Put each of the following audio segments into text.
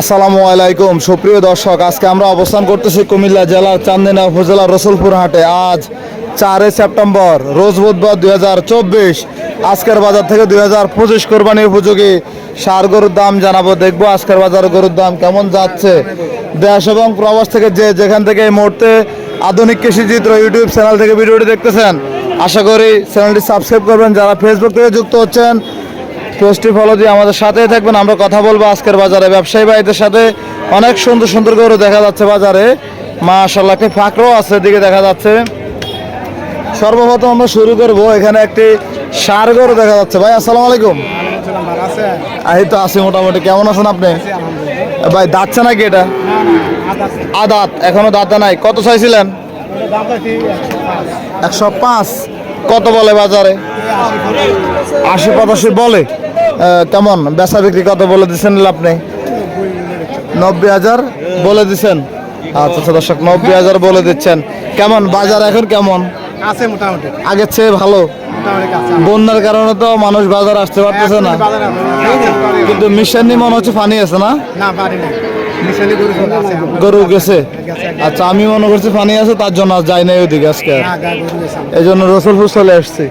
আসসালামু আলাইকুম। সুপ্রিয় দর্শক, আজকে আমরা অবস্থান করতেছি কুমিল্লা জেলার চান্দিনা উপজেলার রসুলপুর হাটে। আজ চারই সেপ্টেম্বর, রোজ বুধবার দুই হাজার চব্বিশ। আজকের বাজার থেকে দুই হাজার পঁচিশ কোরবানি উপযোগী সার গরুর দাম জানাব। দেখব আজকের বাজার গরুর দাম কেমন যাচ্ছে। দেশ এবং প্রবাস থেকে যে যেখান থেকে এই মুহূর্তে আধুনিক কৃষি চিত্র ইউটিউব চ্যানেল থেকে ভিডিওটি দেখতেছেন, আশা করি চ্যানেলটি সাবস্ক্রাইব করবেন। যারা ফেসবুক থেকে যুক্ত হচ্ছেন পেজটি ফলো দিয়ে আমাদের সাথেই থাকবেন। আমরা কথা বলব আজকের বাজারে। ব্যবসায়ী ভাইদের সাথে অনেক সুন্দর সুন্দর গরু দেখা যাচ্ছে বাজারে। মাশাল্লাহ একটি ফাঁকরও আছে এদিকে দেখা যাচ্ছে। সর্বপ্রথম আমরা শুরু করব এখানে একটি সার গরু দেখা যাচ্ছে। ভাই আসসালামু আলাইকুম। এই তো আছি মোটামুটি। কেমন আছেন আপনি? ভাই দাঁতছে নাকি এটা? আদাত এখনও দাঁতে নাই। কত চাইছিলেন? একশো পাঁচ। কত বলে বাজারে? আশি পঁচাশি বলে। কেমন? বেচা বিক্রি কত বলে দিচ্ছেন আপনি নব্বই হাজার বলে দিচ্ছেন আচ্ছা আচ্ছা দর্শক নব্বই হাজার বলে দিচ্ছেন। কেমন? বাজার এখন কেমন? আছে মোটামুটি। আগের চেয়ে ভালো। বন্যার কারণে তো মানুষ বাজার আসতে পারতেছে না। কিন্তু মিশানি মনে হচ্ছে পানি আছে না? গরু গেছে? আচ্ছা আমি মনে করছি পানি আছে তার জন্য যাই নাই ওইদিকে আজকে। এই জন্য রসুলপুর চলে আসছি।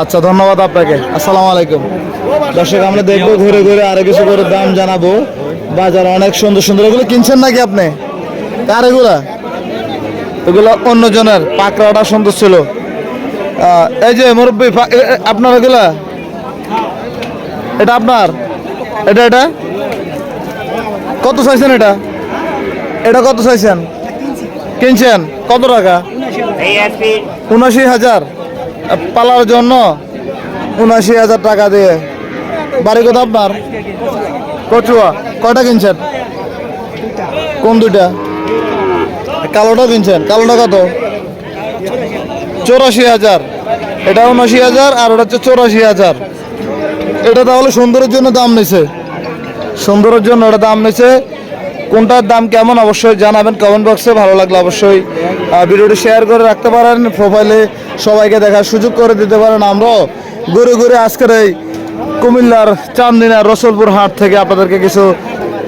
আচ্ছা ধন্যবাদ আপনাকে। আসসালামু আলাইকুম। দর্শক আমরা দেখব ঘুরে ঘুরে আরও কিছু করে দাম জানাব। বাজার অনেক সুন্দর সুন্দর। এগুলো কিনছেন নাকি আপনি? কার এগুলা? এগুলো অন্যজনের। পাকড়াটা সুন্দর ছিল। এই যে মুরব্বী আপনার এগুলা? এটা আপনার? এটা এটা? কত চাইছেন এটা? এটা কত চাইছেন? কিনছেন? কত টাকা? উনাশি হাজার। পালার জন্য উনাশি হাজার টাকা দিয়ে। বাড়ি কোথা আপনার? কচুয়া। কয়টা কিনছেন? কোন দুইটা? কালোটা কিনছেন। কালোটা কত? চৌরাশি হাজার। এটা উনআশি হাজার আর ওটা হচ্ছে চৌরাশি হাজার। এটা তাহলে সুন্দরের জন্য দাম নিছে। সুন্দরের জন্য ওটা দাম নিছে। কোনটার দাম কেমন অবশ্যই জানাবেন কমেন্ট বক্সে। ভালো লাগলে অবশ্যই ভিডিওটি শেয়ার করে রাখতে পারেন। প্রোফাইলে সবাইকে দেখার সুযোগ করে দিতে পারেন। আমরাও ঘুরে ঘুরে আজকের এই কুমিল্লার চান্দিনা রসুলপুর হাট থেকে আপনাদেরকে কিছু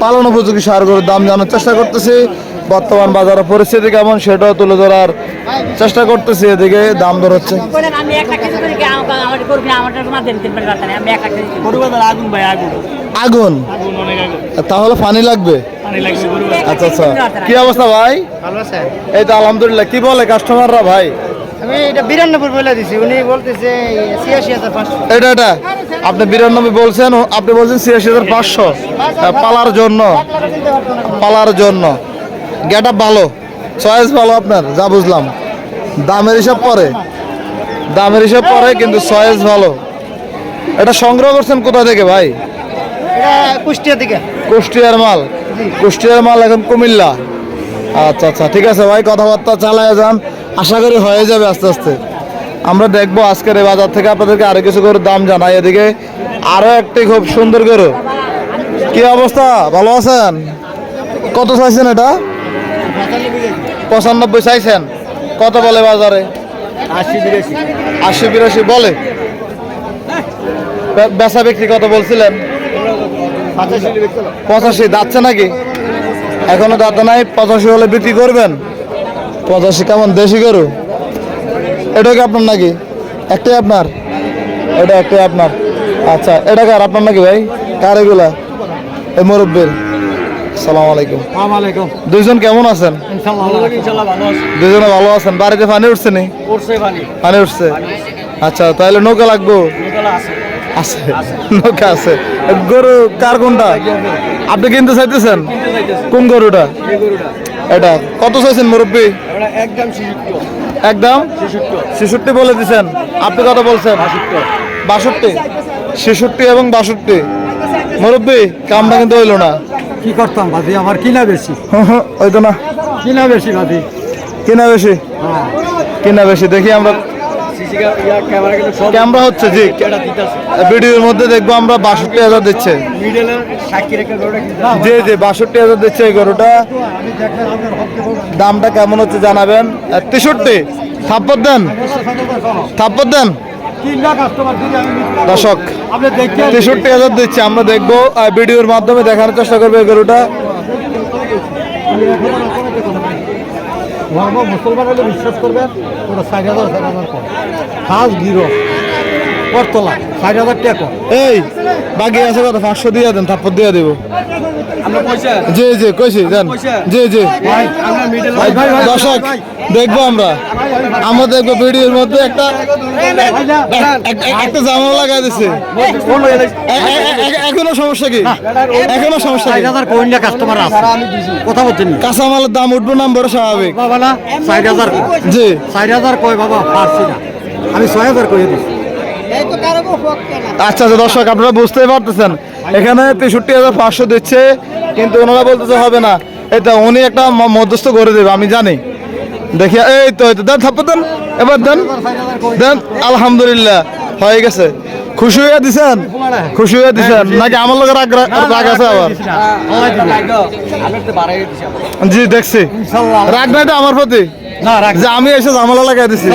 পালন উপযোগী সার গরুর দাম জানার চেষ্টা করতেছি। বর্তমান বাজারের পরিস্থিতি কেমন সেটাও তুলে ধরার চেষ্টা করতেছি। এদিকে দাম দর হচ্ছে। আগুন ভাই আগুন। আগুন? আগুন অনেক আগুন। তাহলে পানি লাগবে? আচ্ছা আচ্ছা। কি অবস্থা ভাই? এই তো আলহামদুলিল্লাহ। কি বলে কাস্টমাররা ভাই? আমি এটা বিরানব্বই বলে দিছি। উনি বলতেছে ছিয়াশি হাজার পাঁচশো। এটা এটা। আপনি বিরানব্বই বলছেন আপনি বলছেন ছিয়াশি হাজার পাঁচশো। পালার জন্য পালার জন্য। গেট আপ ভালো। চয়েস ভালো আপনার যা বুঝলাম। দামের হিসাব পরে দামের হিসাব পরে কিন্তু চয়েস ভালো। এটা সংগ্রহ করছেন কোথা থেকে ভাই? কুষ্টিয়া থেকে। কুষ্টিয়ার মাল। কুষ্টিয়ার মাল এখন কুমিল্লা। আচ্ছা আচ্ছা ঠিক আছে ভাই কথাবার্তা চালায় যান। আশা করি হয়ে যাবে আস্তে আস্তে। আমরা দেখব আজকের এই বাজার থেকে আপনাদেরকে আরও কিছু করে দাম জানাই। এদিকে আরও একটি খুব সুন্দর গরু। কি অবস্থা? ভালো আছেন? কত চাইছেন এটা? পঁচানব্বই চাইছেন। কত বলে বাজারে? আশি বিরাশি। আশি বিরাশি বলে? বেচা বিক্রি কত বলছিলেন? পঁচাশি যাচ্ছে নাকি? এখনও দাঁত নাই পঁচাশি হলে বিক্রি করবেন? পঁচাশি কেমন? দেশি গরু? এটা কি আপনার নাকি? একটাই আপনার? এটা একটাই আপনার। আচ্ছা এটা কার? আপনার নাকি ভাই? কার এগুলা? এই মুরব্বীর। সালাম আলাইকুম। আলাইকুম। দুইজন কেমন আছেন? ইনশাআল্লাহ ইনশাআল্লাহ ভালো দুজনে ভালো আছেন? বাড়িতে পানি উঠছে নি? পানি। পানি উঠছে। আচ্ছা তাহলে নৌকা লাগবো? আছে। আছে। নৌকা আছে। গরু কার কোনটা? আপনি কিনতে চাইতেছেন? কোন গরুটা? এই গরুটা। এটা কত চাইছেন মুরব্বী? একদম ছেষট্টি। বলে দিচ্ছেন আপনি কত বলছেন? বাষট্টি। ছেষট্টি এবং বাষট্টি। মুরব্বী কামটা কিন্তু হইল না। কি করতাম ভাবি? আমার কিনা বেশি। ওই তো না। কিনা বেশি ভাবি। কিনা বেশি? হ্যাঁ। কিনা বেশি। দেখি আমরা ক্যামেরা হচ্ছে জি। ভিডিওর মধ্যে দেখব আমরা বাষট্টি হাজার দিচ্ছে। জি জি বাষট্টি হাজার দিচ্ছে এই গরুটা। দামটা কেমন হচ্ছে জানাবেন? তেষট্টি। থাপ্পর দেন। থাপ্পর দেন। দর্শক তেষট্টি হাজার দিচ্ছে আমরা দেখব ভিডিওর মাধ্যমে দেখানোর চেষ্টা করব এই গরুটা। ধর্ম মুসলমান হলে বিশ্বাস করবেন, ওটা ষাট হাজার ষাট হাজার কম। খাস গিরো করতলা ষাট হাজার টাকা এই, বাকি আছে কথা পাঁচশো দিয়ে দেন, তারপর দিয়ে দেবো। জি জি কইছি দেন জি জি। দর্শক দেখব আমরা। আমরা দেখব ভিডিওর মধ্যে একটা এক- এক- একটা জামা লাগাই এ- এখনও সমস্যা কি? এখনও সমস্যা কি? হাজার কোয়েন্টা কাস্টমার আছে। কথা বলছেন কাঁচামালের দাম উঠবো নাম বড় স্বাভাবিক। বাবা না ষাট হাজার জি। ষাট হাজার কয় বাবা? পারছি না। আমি ছয় হাজার কয়ে দিচ্ছি আচ্ছা আচ্ছা দর্শক আপনারা বুঝতেই পারতেছেন। এখানে তেষট্টি হাজার পাঁচশো দিচ্ছে কিন্তু ওনারা বলতেছে হবে না। এটা উনি একটা মধ্যস্থ করে দেবে আমি জানি। দেখি এই তো দেন থাপ্পর দেন। এবার দেন দেন আলহামদুলিল্লাহ হয়ে গেছে। খুশি হয়ে দিছেন? খুশি হয়ে দিছেন? নাকি আমার লোকের রাগ রাগ আছে আবার? জি দেখছি। রাগ নাই তো আমার প্রতি? যে আমি এসে ঝামেলা লাগাই দিছি।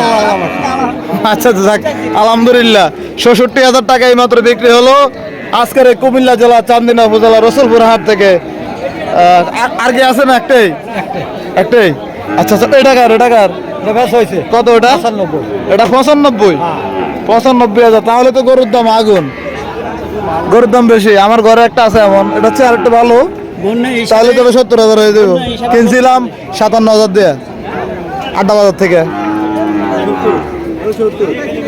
আচ্ছা আচ্ছা, যাক আলহামদুলিল্লাহ। ষষট্টি হাজার টাকা এই মাত্র বিক্রি হলো। আজকের এই কুমিল্লা জেলা চান্দিনা উপজেলা রসুলপুর হাট থেকে। আর- কি আছে না একটাই? একটাই। আচ্ছা আচ্ছা এটা কার এটা কার? কত এটা? পঁচানব্বই। এটা পঁচানব্বই? পঁচানব্বই হাজার। তাহলে তো গরুর দাম আগুন। গরুর দাম বেশি। আমার ঘরে একটা আছে এমন। এটা হচ্ছে আর একটা ভালো তাহলে তবে সত্তর হাজার হয়ে দেবো কিনছিলাম সাতান্ন হাজার দিয়ে। আড্ডা বাজার থেকে।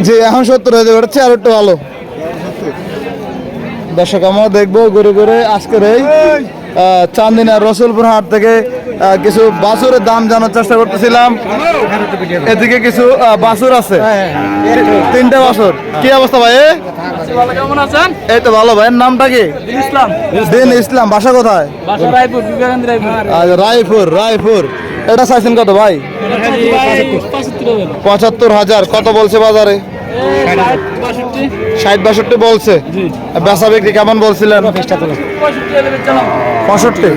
জি এখন সত্তর হয়ে যাবে এটা একটু ভালো। দর্শক আমরা দেখব ঘুরে ঘুরে আজকের এই চান্দিনা রসুলপুর হাট থেকে কিছু বাছুরের দাম জানার চেষ্টা করতেছিলাম। এদিকে কিছু বাছুর আছে। তিনটে বাছুর। কি অবস্থা ভাই? এ? কেমন আছেন এই তো ভালো ভাইয়ের নামটা কি? ইসলাম। দিন ইসলাম বাসা কোথায়? রায়পুর রায়পুর রায়পুর। এটা চাইছেন কত ভাই? পঁচাত্তর হাজার। কত বলছে বাজারে? ষাট বাষট্টি বলছে। বেচা বিক্রি কেমন বলছিলেন? পঁয়ষট্টি।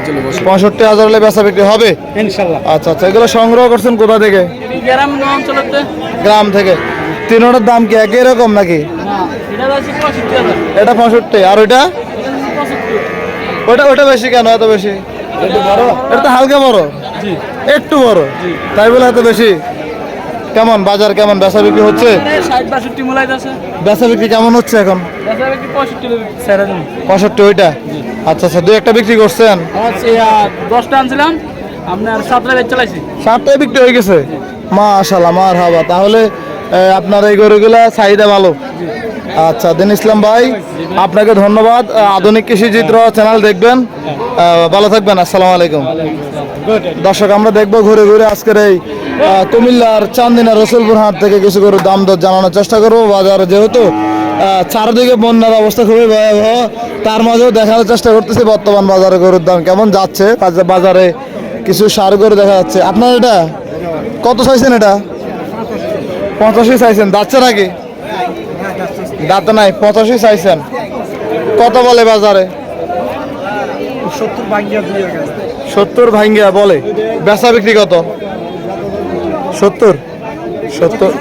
পঁয়ষট্টি হাজার হলে বেচা বিক্রি হবে? আচ্ছা আচ্ছা এগুলো সংগ্রহ করছেন কোথা থেকে? গ্রাম থেকে। তিনোটার দাম কি একই রকম নাকি? এটা পঁয়ষট্টি। আর ওইটা? ওটা ওটা বেশি কেন? এত বেশি? এটা তো হালকা বড়? একটু বড়। তাই বলে এত বেশি? কেমন? বাজার কেমন? বেচা বিক্রি হচ্ছে? বেচা বিক্রি কেমন হচ্ছে এখন? পঁয়ষট্টি ওইটা? আচ্ছা আচ্ছা দুই একটা বিক্রি করছেন? দশটা আনছিলাম। আপনার সাতটা চালাইছি। সাতটায় বিক্রি হয়ে গেছে? মাশাল্লাহ মার হাবা তাহলে আপনার এই গরুগুলা চাহিদা ভালো? আচ্ছা দিন ইসলাম ভাই আপনাকে ধন্যবাদ। আধুনিক কৃষি চিত্র চ্যানেল দেখবেন ভালো থাকবেন আসসালামু আলাইকুম। দর্শক আমরা দেখব ঘুরে ঘুরে আজকের এই কুমিল্লার চান্দিনা রসুলপুর হাট থেকে কিছু গরুর দাম দর জানানোর চেষ্টা করব। বাজারে যেহেতু চারদিকে বন্যার অবস্থা খুবই ভয়াবহ তার মাঝেও দেখানোর চেষ্টা করতেছি বর্তমান বাজারে গরুর দাম কেমন যাচ্ছে। বাজা- বাজারে কিছু সার গরু দেখা যাচ্ছে। আপনার এটা কত চাইছেন এটা? পঁচাশি চাইছেন। যাচ্ছে নাকি? দাঁত নাই পঁচাশি চাইছেন। কত বলে বাজারে? সত্তর সত্তর ভাঙ্গিয়া বলে। বেচা বিক্রি কত? সত্তর। সত্তর।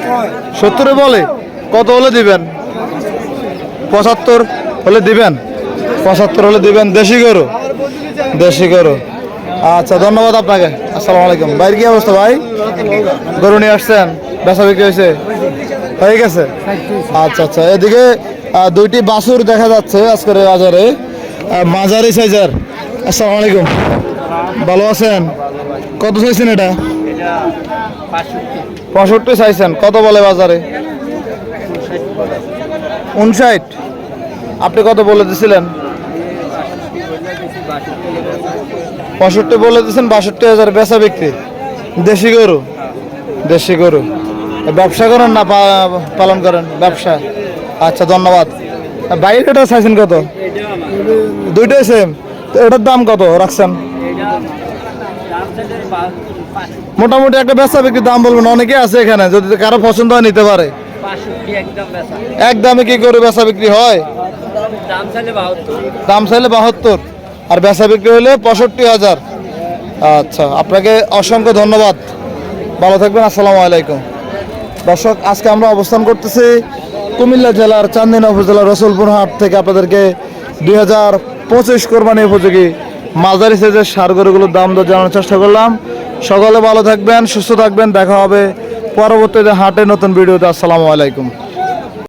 সত্তরে বলে, কত হলে দিবেন? পঁচাত্তর হলে দিবেন? পঁচাত্তর হলে দিবেন দেশি গরু? দেশি গরু। আচ্ছা ধন্যবাদ আপনাকে। আসসালামু আলাইকুম। বাইরে কি অবস্থা ভাই? গরু নিয়ে আসছেন? বেচা বিক্রি হয়েছে? হয়ে গেছে? আচ্ছা আচ্ছা। এদিকে দুইটি বাছুর দেখা যাচ্ছে আজকের বাজারে। মাঝারি সাইজার। আসসালামু আলাইকুম। ভালো আছেন? কত চাইছেন এটা? পঁয়ষট্টি চাইছেন। কত বলে বাজারে? উনষাট। আপনি কত বলে দিছিলেন? পঁয়ষট্টি বলে দিয়েছেন বাষট্টি হাজার বেচা বিক্রি। দেশি গরু? দেশি গরু। ব্যবসা করেন না পালন করেন? ব্যবসা? আচ্ছা ধন্যবাদ। বাইরে এটা চাইছেন কত? দুইটাই সেম তো এটার দাম কত রাখছেন? মোটামুটি একটা বেচা বিক্রি দাম বলবেন, অনেকে আছে এখানে, যদি কারও পছন্দ হয় নিতে পারে। এক দামে কি করে বেচা বিক্রি হয়? দাম চাইলে বাহাত্তর, আর বেচা বিক্রি হলে পঁয়ষট্টি হাজার। আচ্ছা আপনাকে অসংখ্য ধন্যবাদ। ভালো থাকবেন, আসসালামু আলাইকুম। দর্শক, আজকে আমরা অবস্থান করতেছি কুমিল্লা জেলার চান্দিনা উপজেলার রসুলপুর হাট থেকে আপনাদেরকে দুই হাজার পঁচিশ কোরবানি উপযোগী মাঝারি সাইজের সার গরুগুলোর দাম দর জানানোর চেষ্টা করলাম। সকলে ভালো থাকবেন, সুস্থ থাকবেন। দেখা হবে পরবর্তীতে হাটে নতুন ভিডিওতে। আসসালামু আলাইকুম।